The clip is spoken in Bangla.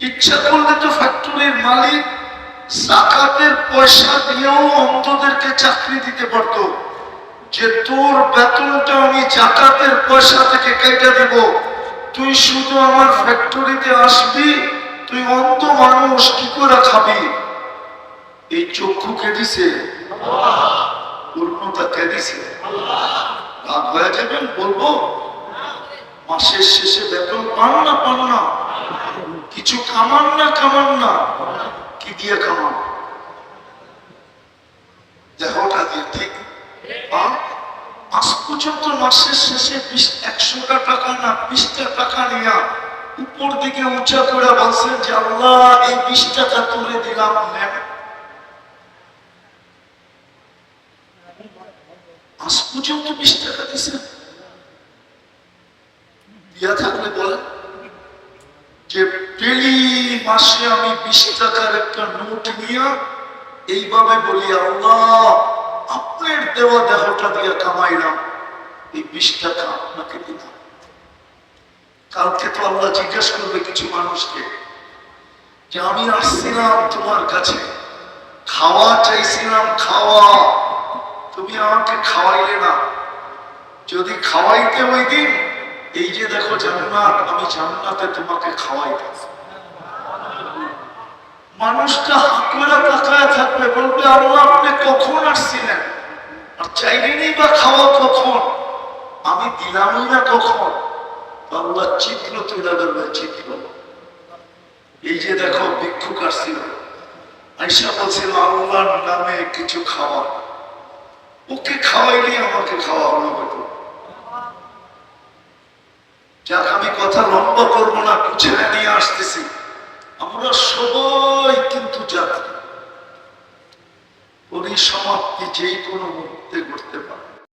ইচ্ছা করলে তো ফ্যাক্টরির মালিক জাকাতের পয়সা দিয়েও অন্ধদেরকে চাকরি দিতে পারতো। যে তোর বেতনটা আমি জাকাতের পয়সা থেকে কেটে দেব, তুই শুধু আমার ফ্যাক্টরিতে আসবি, তুই অন্ধ মানুষ কি করে খাবি? এই চক্ষু কে পূর্ণতা কে দিছে? হয়ে যাবেন, বলব। মাসের শেষে বেতন পান না পান না। কিছু কামান না কামান না? কি দিয়ে কামান? দিয়ে, ঠিক? আজ পর্যন্ত মাসের শেষে বিশ, একশোটা টাকা না, বিশটা টাকা নিয়া উপর দিকে উঁচা করে বলছেন যে, আল্লাহ, এই বিশ টাকা তুলে দিলাম পর্যন্ত বিশ টাকা দিছে দিয়া থাকলে বলেন। যে ডেলি মাসে আমি বিশ টাকার একটা নোট নিয়ে এইভাবে বলি, আল্লাহ, আপনার দেওয়া দেহটা দিয়ে কামাইলাম এই বিশ টাকা আপনাকে দিলাম। কালকে তো আল্লাহ জিজ্ঞেস করবে কিছু মানুষকে যে, আমি আসছিলাম তোমার কাছে। খাওয়া চাইছিলাম, খাওয়া। তুমি আমাকে খাওয়াইলে না। যদি খাওয়াইতে ওই দিন এই যে দেখো জান্নাত, আমি জান্নাতে তোমাকে খাওয়াইতে মানুষটা হাকুরা তাকায় থাকবে, বলবে, আল্লাহ, আপনি কখন আসছিলেন? আর চাইলেনই বা খাওয়া কখন? আমি দিলামই না কখন? আল্লাহ চিত্র তুলে ধরবে, চিত্র। এই যে দেখো, ভিক্ষুক আসছিল। আইসা বলছিল, আল্লাহর নামে কিছু খাওয়া। ওকে খাওয়াইলে আমাকে খাওয়া হলো যাক, আমি কথা লম্বা করব না ছেড়ে নিয়ে আসতেছি। আমরা সবাই কিন্তু জাতি। পরিসমাপ্তি যে কোনো মুহূর্তে ঘটতে পারে।